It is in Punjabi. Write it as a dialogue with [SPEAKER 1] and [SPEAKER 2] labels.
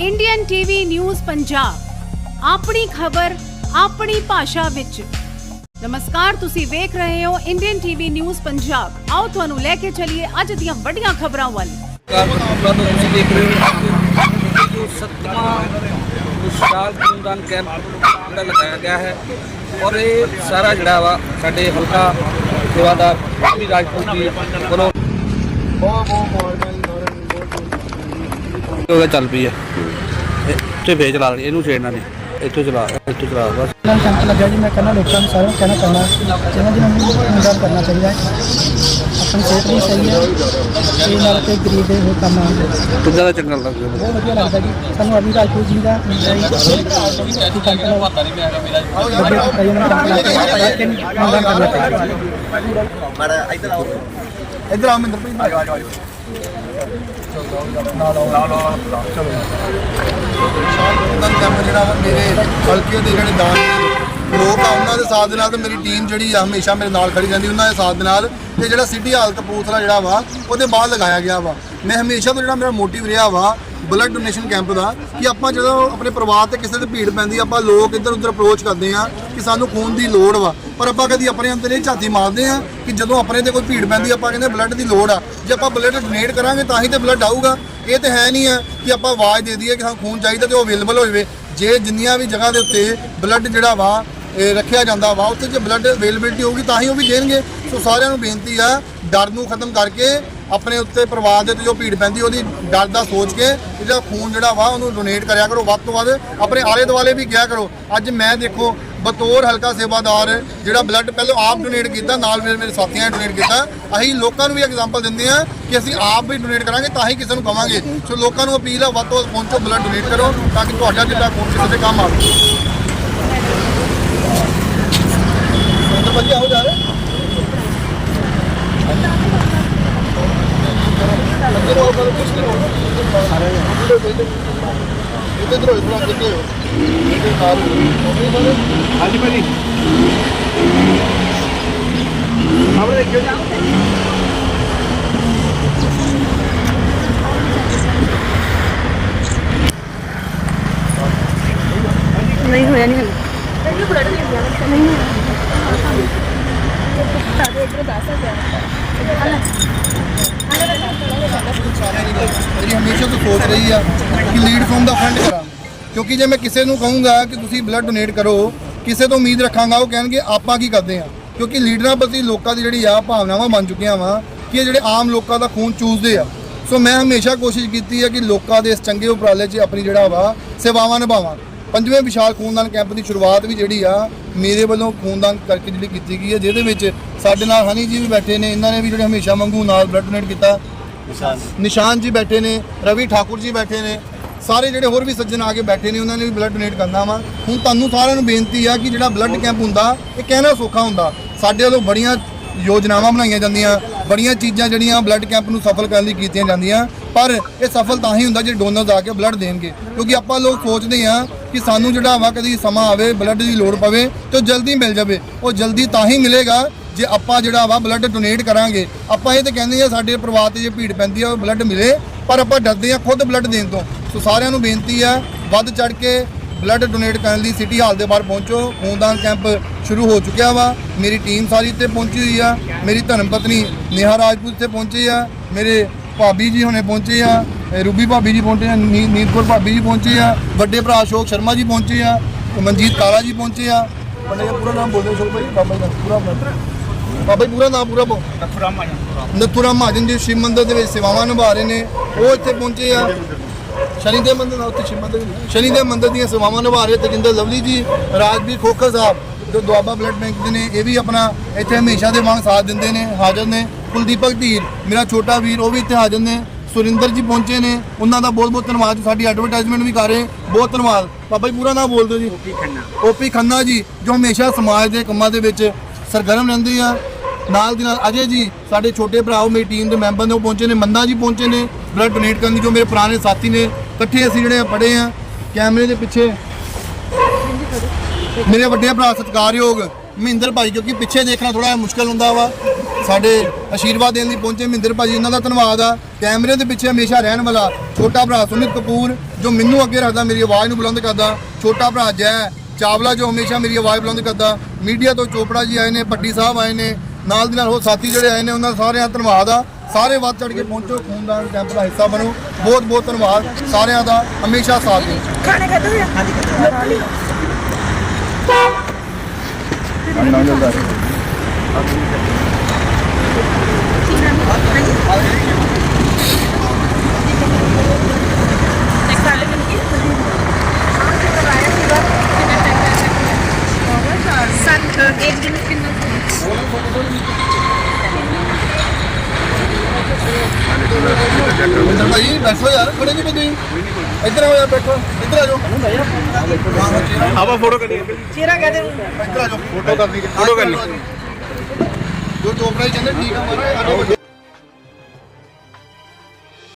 [SPEAKER 1] ਇੰਡੀਅਨ ਟੀਵੀ ਨਿਊਜ਼ ਪੰਜਾਬ ਆਪਣੀ ਖਬਰ, ਆਪਣੀ ਭਾਸ਼ਾ ਵਿੱਚ। ਨਮਸਕਾਰ, ਤੁਸੀਂ ਵੇਖ ਰਹੇ ਹੋ ਇੰਡੀਅਨ ਟੀਵੀ ਨਿਊਜ਼ ਪੰਜਾਬ ਆਓ ਤੁਹਾਨੂੰ ਲੈ ਕੇ ਚੱਲੀਏ ਅੱਜ ਦੀਆਂ ਵੱਡੀਆਂ ਖਬਰਾਂ ਵੱਲ।
[SPEAKER 2] ਕਾਰ ਬਟੂਲਾ ਤੁਸੀਂ ਦੇਖ ਰਹੇ ਹੋ ਜੋ ਸੱਤਵਾਂ ਵਿਸ਼ਾਲ ਖੂਨਦਾਨ ਕੈਂਪ ਜਿਹੜਾ ਲਗਾਇਆ ਗਿਆ ਹੈ ਔਰ ਇਹ ਸਾਰਾ ਜਿਹੜਾ ਵਾ ਸਾਡੇ ਹਲਕਾ ਸੇਵਾਦਾਰ ਵੀ ਰਾਜਪੂਤ ਜੀ ਵੱਲੋਂ। ਉਹਦਾ ਚੱਲ ਪਈ ਹੈ ਤੇ ਵੇਚ ਲਾ ਲਈ ਇਹਨੂੰ ਛੇੜਨਾ ਨਹੀਂ। ਇੱਥੋਂ ਚਲਾ ਇੱਥੋਂ ਚਲਾ ਬਸ।
[SPEAKER 3] ਨਾਲ ਕੈਂਪ ਲੱਗਿਆ ਜੀ ਮੈਂ ਕਹਿੰਦਾ ਲੋਕਾਂ ਨੂੰ ਸਾਰਿਆਂ ਨੂੰ ਕਹਿਣਾ ਚਾਹੁੰਦਾ ਜਿਹਨਾਂ ਜਿਹਨਾਂ ਨੂੰ ਖੂਨਦਾਨ ਕਰਨਾ ਚਾਹੀਦਾ ਹੈ ਆਪਣੀ ਸਿਹਤ ਵੀ ਸਹੀ ਹੈ ਤੇ ਨਾਲ ਕੇ ਗਰੀਬ ਦੇ ਹੋਰ ਕੰਮ ਆਉਂਦੇ
[SPEAKER 2] ਕਿੱਦਾਂ ਦਾ ਚੰਗਾ ਲੱਗਦਾ?
[SPEAKER 3] ਬਹੁਤ ਵਧੀਆ ਲੱਗਦਾ ਜੀ। ਸਾਨੂੰ ਅਭੀ ਰਾਜਪੂਤ ਜੀ ਦਾ ਮਿਲਦਾ ਜੀ ਕਿ ਕੈਂਪ ਲਗਾ ਵਧੀਆ ਜੀ ਉਹਨਾਂ ਨੇ ਕੈਂਪ ਲਾ ਕੇ ਸਾਰਿਆਂ ਨੂੰ ਖੂਨਦਾਨ ਕਰਨਾ ਚਾਹੀਦਾ
[SPEAKER 4] ਇੱਧਰ ਆ ਭਾਈ। ਚਲੋ ਕੈਂਪ ਜਿਹੜਾ ਵਾ ਮੇਰੇ ਹਲਕੇ ਦੇ ਜਿਹੜੇ ਦਾਨ ਲੋਕ ਆ ਉਹਨਾਂ ਦੇ ਸਾਥ ਦੇ ਨਾਲ ਤੇ ਮੇਰੀ ਟੀਮ ਜਿਹੜੀ ਆ ਹਮੇਸ਼ਾ ਮੇਰੇ ਨਾਲ ਖੜੀ ਰਹਿੰਦੀ ਉਹਨਾਂ ਦੇ ਸਾਥ ਦੇ ਨਾਲ ਤੇ ਜਿਹੜਾ ਸਿਟੀ ਹਾਲ ਕਪੂਰਥਲਾ ਜਿਹੜਾ ਵਾ ਉਹਦੇ ਬਾਅਦ ਲਗਾਇਆ ਗਿਆ ਵਾ। ਮੈਂ ਹਮੇਸ਼ਾ ਤੋਂ ਜਿਹੜਾ ਮੇਰਾ ਮੋਟਿਵ ਰਿਹਾ ਵਾ ਬਲੱਡ ਡੋਨੇਸ਼ਨ ਕੈਂਪ ਦਾ ਕਿ ਆਪਾਂ ਜਦੋਂ ਆਪਣੇ ਪਰਿਵਾਰ ਤੇ ਕਿਸੇ ਤੇ ਭੀੜ ਪੈਂਦੀ ਆਪਾਂ ਲੋਕ ਇੱਧਰ ਉੱਧਰ ਅਪਰੋਚ ਕਰਦੇ ਆ ਕਿ ਸਾਨੂੰ ਖੂਨ ਦੀ ਲੋੜ ਵਾ। ਪਰ ਆਪਾਂ ਕਦੀ ਆਪਣੇ ਅੰਦਰ ਇਹ ਝਾਤੀ ਮਾਰਦੇ ਆ ਕਿ ਜਦੋਂ ਆਪਣੇ ਤੇ ਕੋਈ ਭੀੜ ਪੈਂਦੀ ਆਪਾਂ ਕਹਿੰਦੇ ਬਲੱਡ ਦੀ ਲੋੜ ਆ। ਜੇ ਆਪਾਂ ਬਲੱਡ ਡੋਨੇਟ ਕਰਾਂਗੇ ਤਾਂ ਹੀ ਤੇ ਬਲੱਡ ਆਊਗਾ। ਇਹ ਤੇ ਹੈ ਨਹੀਂ ਆ ਕਿ ਆਪਾਂ ਆਵਾਜ਼ ਦੇ ਦਈਏ ਕਿ ਸਾਨੂੰ ਖੂਨ ਚਾਹੀਦਾ ਤੇ ਉਹ ਅਵੇਲੇਬਲ ਹੋ ਜਾਵੇ ਜੇ ਜਿੰਨੀਆਂ ਵੀ ਜਗ੍ਹਾ ਦੇ ਉੱਤੇ ਬਲੱਡ ਜਿਹੜਾ ਵਾ ਰੱਖਿਆ ਜਾਂਦਾ ਵਾ, ਉੱਥੇ ਜੇ ਬਲੱਡ ਅਵੇਲੇਬਿਲਟੀ ਹੋਊਗੀ ਤਾਂ ਹੀ ਉਹ ਵੀ ਦੇਣਗੇ। ਸੋ ਸਾਰਿਆਂ ਨੂੰ ਬੇਨਤੀ ਆ, ਡਰ ਨੂੰ ਖਤਮ ਕਰਕੇ ਆਪਣੇ ਉੱਤੇ ਪਰਿਵਾਰ ਦੇ ਉੱਤੇ ਜੋ ਭੀੜ ਪੈਂਦੀ, ਉਹਦੀ ਡਰ ਦਾ ਸੋਚ ਕੇ ਜਿਹੜਾ ਖੂਨ ਜਿਹੜਾ ਵਾ ਉਹਨੂੰ ਡੋਨੇਟ ਕਰਿਆ ਕਰੋ। ਵੱਧ ਤੋਂ ਵੱਧ ਆਪਣੇ ਆਲੇ ਦੁਆਲੇ ਵੀ ਕਿਹਾ ਕਰੋ। ਅੱਜ ਮੈਂ ਦੇਖੋ, ਬਤੌਰ ਹਲਕਾ ਸੇਵਾਦਾਰ ਜਿਹੜਾ ਬਲੱਡ ਪਹਿਲਾਂ ਆਪ ਡੋਨੇਟ ਕੀਤਾ, ਨਾਲ ਮੇਰੇ ਮੇਰੇ ਸਾਥੀਆਂ ਨੇ ਡੋਨੇਟ ਕੀਤਾ। ਅਸੀਂ ਲੋਕਾਂ ਨੂੰ ਵੀ ਐਗਜ਼ਾਮਪਲ ਦਿੰਦੇ ਆ ਕਿ ਅਸੀਂ ਆਪ ਵੀ ਡੋਨੇਟ ਕਰਾਂਗੇ, ਤਾਂ ਹੀ ਕਿਸੇ ਨੂੰ ਕਵਾਂਗੇ। ਸੋ ਲੋਕਾਂ ਨੂੰ ਅਪੀਲ ਆ, ਵੱਧ ਤੋਂ ਵੱਧ ਪਹੁੰਚੋ ਬਲੱਡ ਡੋਨੇਟ ਕਰੋ, ਤਾਂ ਕਿ ਤੁਹਾਡਾ ਜਿਹੜਾ ਖੂਨ ਕਿਸੇ ਦੇ ਕੰਮ ਆਵੇ ਤਾਂ ਵਧੀਆ ਹੋ ਜਾ ਰਿਹਾ ਅੱਗੇ ਰੋ ਕਰ ਕੁਛ ਨਹੀਂ ਹੋਣਾ ਸਾਰੇ ਇੱਧਰ ਰੋ ਇਧਰ ਅੱਗੇ ਹੋ ਇਹਦੇ ਨਾਲ ਹਾਂਜੀ ਭਾਜੀ। ਆਪਣੇ ਦੇਖਿਓ
[SPEAKER 5] ਨਹੀਂ ਹੋਇਆ ਨਹੀਂ ਹਲੇ ਨਹੀਂ ਸਾਡੇ
[SPEAKER 4] ਮੇਰੀ ਹਮੇਸ਼ਾ ਤੋਂ ਸੋਚ ਰਹੀ ਆ ਕਿ ਲੀਡ ਫਰਮ ਦਾ ਫੰਡ ਕਰਾਂ। ਕਿਉਂਕਿ ਜੇ ਮੈਂ ਕਿਸੇ ਨੂੰ ਕਹੂੰਗਾ ਕਿ ਤੁਸੀਂ ਬਲੱਡ ਡੋਨੇਟ ਕਰੋ, ਕਿਸੇ ਤੋਂ ਉਮੀਦ ਰੱਖਾਂਗਾ, ਉਹ ਕਹਿਣਗੇ, ਆਪਾਂ ਕੀ ਕਰਦੇ ਆ? ਕਿਉਂਕਿ ਲੀਡਰਾਂ ਪ੍ਰਤੀ ਲੋਕਾਂ ਦੀ ਜਿਹੜੀ ਆ ਭਾਵਨਾਵਾਂ ਬਣ ਚੁੱਕੀਆਂ ਵਾ ਕਿ ਇਹ ਜਿਹੜੇ ਆਮ ਲੋਕਾਂ ਦਾ ਖੂਨ ਚੂਸਦੇ ਆ। ਸੋ ਮੈਂ ਹਮੇਸ਼ਾ ਕੋਸ਼ਿਸ਼ ਕੀਤੀ ਹੈ ਕਿ ਲੋਕਾਂ ਦੇ ਇਸ ਚੰਗੇ ਉਪਰਾਲੇ 'ਚ ਆਪਣੀ ਜਿਹੜਾ ਵਾ ਸੇਵਾਵਾਂ ਨਿਭਾਵਾਂ। ਪੰਜਵੇਂ ਵਿਸ਼ਾਲ ਖੂਨਦਾਨ ਕੈਂਪ ਦੀ ਸ਼ੁਰੂਆਤ ਵੀ ਜਿਹੜੀ ਆ ਮੇਰੇ ਵੱਲੋਂ ਖੂਨਦਾਨ ਕਰਕੇ ਜਿਹੜੀ ਕੀਤੀ ਗਈ ਹੈ ਜਿਹਦੇ ਵਿੱਚ ਸਾਡੇ ਨਾਲ ਹਨੀ ਜੀ ਵੀ ਬੈਠੇ ਨੇ ਇਹਨਾਂ ਨੇ ਵੀ ਜਿਹੜੇ ਹਮੇਸ਼ਾ ਵਾਂਗੂ ਨਾਲ ਬਲੱਡ ਡੋਨੇਟ ਕੀਤਾ। ਨਿਸ਼ਾਨ ਜੀ। ਬੈਠੇ ਨੇ ਰਵੀ ਠਾਕੁਰ ਜੀ ਬੈਠੇ ਨੇ ਸਾਰੇ ਜਿਹੜੇ ਹੋਰ ਵੀ ਸੱਜਣ ਆ ਕੇ ਬੈਠੇ ਨੇ ਉਹਨਾਂ ਨੇ ਵੀ ਬਲੱਡ ਡੋਨੇਟ ਕਰਨਾ ਵਾ। ਹੁਣ ਤੁਹਾਨੂੰ ਸਾਰਿਆਂ ਨੂੰ ਬੇਨਤੀ ਆ ਕਿ ਜਿਹੜਾ ਬਲੱਡ ਕੈਂਪ ਹੁੰਦਾ ਇਹ ਕਹਿਣਾ ਸੌਖਾ ਹੁੰਦਾ। ਸਾਡੇ ਵੱਲੋਂ ਬੜੀਆਂ ਯੋਜਨਾਵਾਂ ਬਣਾਈਆਂ ਜਾਂਦੀਆਂ ਬੜੀਆਂ ਚੀਜ਼ਾਂ ਜਿਹੜੀਆਂ ਬਲੱਡ ਕੈਂਪ ਨੂੰ ਸਫਲ ਕਰਨ ਲਈ ਕੀਤੀਆਂ ਜਾਂਦੀਆਂ। ਪਰ ਇਹ ਸਫਲ ਤਾਂ ਹੀ ਹੁੰਦਾ ਜੇ ਡੋਨਰਸ ਆ ਕੇ ਬਲੱਡ ਦੇਣਗੇ। ਕਿਉਂਕਿ ਆਪਾਂ ਲੋਕ ਸੋਚਦੇ ਆ ਕਿ ਸਾਨੂੰ ਜਿਹੜਾ ਵਾ ਕਦੀ ਸਮਾਂ ਆਵੇ ਬਲੱਡ ਦੀ ਲੋੜ ਪਵੇ ਤੇ ਉਹ ਜਲਦੀ ਮਿਲ ਜਾਵੇ। ਉਹ ਜਲਦੀ ਤਾਂ ਹੀ ਮਿਲੇਗਾ ਜੇ ਆਪਾਂ ਜਿਹੜਾ ਵਾ ਬਲੱਡ ਡੋਨੇਟ ਕਰਾਂਗੇ। ਆਪਾਂ ਇਹ ਤਾਂ ਕਹਿੰਦੇ ਆ ਸਾਡੇ ਪਰਿਵਾਰ ਤੇ ਜੇ ਭੀੜ ਪੈਂਦੀ ਆ, ਉਹ ਬਲੱਡ ਮਿਲੇ, ਪਰ ਆਪਾਂ ਡਰਦੇ ਆ ਖੁਦ ਬਲੱਡ ਦੇਣ ਤੋਂ। ਸੋ ਸਾਰਿਆਂ ਨੂੰ ਬੇਨਤੀ ਆ, ਵੱਧ ਚੜ ਕੇ ਬਲੱਡ ਡੋਨੇਟ ਕਰਨ ਲਈ ਸਿਟੀ ਹਾਲ ਦੇ ਬਾਹਰ ਪਹੁੰਚੋ। ਖੂਨਦਾਨ ਕੈਂਪ ਸ਼ੁਰੂ ਹੋ ਚੁੱਕਿਆ ਵਾ। ਮੇਰੀ ਟੀਮ ਸਾਰੀ ਇੱਥੇ ਪਹੁੰਚੀ ਹੋਈ ਆ। ਮੇਰੀ ਧਰਮ ਪਤਨੀ ਨੇਹਾ ਰਾਜਪੂਤ ਇੱਥੇ ਪਹੁੰਚੀ ਆ। ਮੇਰੇ ਭਾਬੀ ਜੀ ਹੁਣੇ ਪਹੁੰਚੇ ਆ ਰੂਬੀ ਭਾਬੀ ਜੀ ਪਹੁੰਚੇ ਆ ਨੀ- ਨੀਤਪੁਰ ਭਾਬੀ ਜੀ ਪਹੁੰਚੇ ਆ ਵੱਡੇ ਭਰਾ ਅਸ਼ੋਕ ਸ਼ਰਮਾ ਜੀ ਪਹੁੰਚੇ ਆ ਮਨਜੀਤ ਕਾਲਾ ਜੀ ਪਹੁੰਚੇ ਆ। ਬੰਦੇ ਪੂਰਾ ਨਾਮ ਭਾਈ ਬਾਬਾ ਜੀ ਦਾ ਪੂਰਾ ਨਾਮ। ਬਾਬਾ ਜੀ ਪੂਰਾ ਨਾਮ ਪੂਰਾ ਬੋ ਨਥੁਰਾਮ ਮਹਾਜਨ ਜੀ ਸ਼ਿਵ ਮੰਦਿਰ ਦੇ ਵਿੱਚ ਸੇਵਾਵਾਂ ਨਿਭਾ ਰਹੇ ਨੇ ਉਹ ਇੱਥੇ ਪਹੁੰਚੇ ਆ। ਸ਼ਨੀ ਦੇ ਮੰਦਿਰ ਨਾਲ ਉੱਥੇ ਸ਼ਿਵ ਮੰਦਿਰ। ਸ਼ਨੀ ਦੇ ਮੰਦਿਰ ਦੀਆਂ ਸੇਵਾਵਾਂ ਨਿਭਾ ਰਹੇ ਤਜਿੰਦਰ ਲਵਲੀ ਜੀ ਰਾਜਵੀਰ ਖੋਖਰ ਸਾਹਿਬ ਜੋ ਦੁਆਬਾ ਬਲੱਡ ਬੈਂਕ ਦੇ ਨੇ ਇਹ ਵੀ ਆਪਣਾ ਇੱਥੇ ਹਮੇਸ਼ਾ ਦੇ ਵਾਂਗ ਸਾਥ ਦਿੰਦੇ ਨੇ ਹਾਜ਼ਰ ਨੇ। ਕੁਲਦੀਪਕ ਧੀਰ ਮੇਰਾ ਛੋਟਾ ਵੀਰ ਉਹ ਵੀ ਇੱਥੇ ਹਾਜ਼ਰ ਨੇ। ਸੁਰਿੰਦਰ ਜੀ ਪਹੁੰਚੇ ਨੇ। ਉਹਨਾਂ ਦਾ ਬਹੁਤ ਬਹੁਤ ਧੰਨਵਾਦ। ਸਾਡੀ ਐਡਵਰਟਾਈਜ਼ਮੈਂਟ ਵੀ ਕਰ ਰਹੇ ਬਹੁਤ ਧੰਨਵਾਦ। ਬਾਬਾ ਜੀ ਪੂਰਾ ਨਾਮ ਬੋਲ ਦਿਓ ਜੀ। ਓਪੀ ਖੰਨਾ। ਓਪੀ ਖੰਨਾ ਜੀ ਜੋ ਹਮੇਸ਼ਾ ਸਮਾਜ ਦੇ ਕੰਮਾਂ ਦੇ ਵਿੱਚ ਸਰਗਰਮ ਰਹਿੰਦੇ ਆ। ਨਾਲ ਦੀ ਨਾਲ ਅਜੇ ਜੀ ਸਾਡੇ ਛੋਟੇ ਭਰਾ ਉਹ ਮੇਰੀ ਟੀਮ ਦੇ ਮੈਂਬਰ ਨੇ ਉਹ ਪਹੁੰਚੇ ਨੇ। ਮੰਦਾ ਜੀ ਪਹੁੰਚੇ ਨੇ। ਬਲੱਡ ਡੋਨੇਟ ਕਰਨ ਦੀ ਜੋ ਮੇਰੇ ਪੁਰਾਣੇ ਸਾਥੀ ਨੇ। ਇਕੱਠੇ ਅਸੀਂ ਜਿਹੜੇ ਪੜੇ ਆ। ਕੈਮਰੇ ਦੇ ਪਿੱਛੇ ਮੇਰੇ ਵੱਡੇ ਭਰਾ ਸਤਿਕਾਰਯੋਗ ਮਹਿੰਦਰ ਭਾਈ ਕਿਉਂਕਿ ਪਿੱਛੇ ਦੇਖਣਾ ਥੋੜਾ ਮੁਸ਼ਕਲ ਹੁੰਦਾ ਵਾ। ਸਾਡੇ ਆਸ਼ੀਰਵਾਦ ਦੇਣ ਲਈ ਪਹੁੰਚੇ ਮਹਿੰਦਰ ਭਾਜੀ ਉਹਨਾਂ ਦਾ ਧੰਨਵਾਦ ਆ। ਕੈਮਰੇ ਦੇ ਪਿੱਛੇ ਹਮੇਸ਼ਾ ਰਹਿਣ ਵਾਲਾ ਛੋਟਾ ਭਰਾ ਸੁਮਿਤ ਕਪੂਰ ਜੋ ਮੈਨੂੰ ਅੱਗੇ ਰੱਖਦਾ ਮੇਰੀ ਆਵਾਜ਼ ਨੂੰ ਬੁਲੰਦ ਕਰਦਾ। ਛੋਟਾ ਭਰਾ ਜੈ ਚਾਵਲਾ ਜੋ ਹਮੇਸ਼ਾ ਮੇਰੀ ਆਵਾਜ਼ ਬੁਲੰਦ ਕਰਦਾ। ਮੀਡੀਆ ਤੋਂ ਚੋਪੜਾ ਜੀ ਆਏ ਨੇ ਪੱਟੀ ਸਾਹਿਬ ਆਏ ਨੇ ਨਾਲ ਦੀ ਨਾਲ ਹੋਰ ਸਾਥੀ ਜਿਹੜੇ ਆਏ ਨੇ ਉਹਨਾਂ ਦਾ ਸਾਰਿਆਂ ਦਾ ਧੰਨਵਾਦ ਆ। ਸਾਰੇ ਵੱਧ ਚੜ ਕੇ ਪਹੁੰਚੋ ਖੂਨਦਾਨ ਕੈਂਪ ਦਾ ਹਿੱਸਾ ਬਣੋ। ਬਹੁਤ ਬਹੁਤ ਧੰਨਵਾਦ ਸਾਰਿਆਂ ਦਾ ਹਮੇਸ਼ਾ ਸਾਥ ਦਿਓ।
[SPEAKER 5] ਖਾਣੇ ਖਾਦੇ ਹਾਂਜੀ ਸੱਤ
[SPEAKER 4] ਮਿੰਦਰ ਭਾਈ ਬੈਠੋ ਯਾਰ ਖੜੇ ਤੁਸੀਂ ਇੱਧਰ ਆਓ ਯਾਰ ਬੈਠੋ ਇੱਧਰ ਆ ਜਾਓ
[SPEAKER 6] ਆਪਾਂ ਫੋਟੋ ਕਰੀਏ
[SPEAKER 5] ਚਿਹਰਾ ਕਹਦੇ
[SPEAKER 4] ਇੱਧਰ ਆ ਜਾਓ ਫੋਟੋ ਕਰਨੀ ਫੋਟੋ ਕਰਨੀ ਜੋ ਚੋਪੜਾ ਜੀ ਕਹਿੰਦੇ ਠੀਕ ਆ ਮਾਰਾ ਆ ਜਾਓ